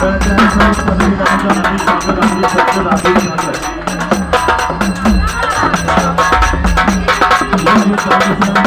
Thank you.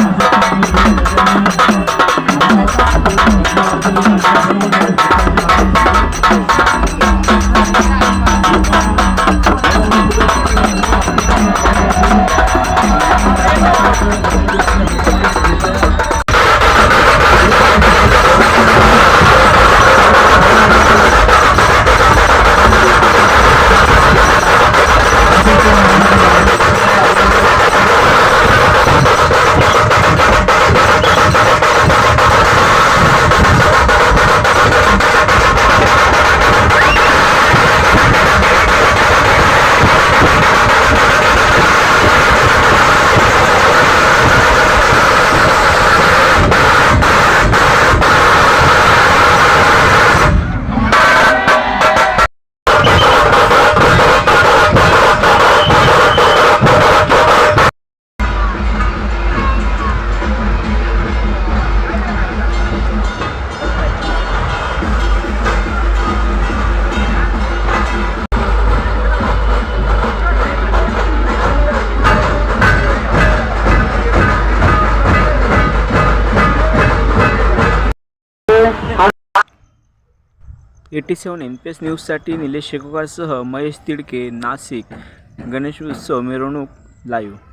Eighty seven M P S न्यूजसाठी निलेश शेकोकारसह महेश तिडके नाशिक. गणेश उत्सव मिरवणूक लाईव्ह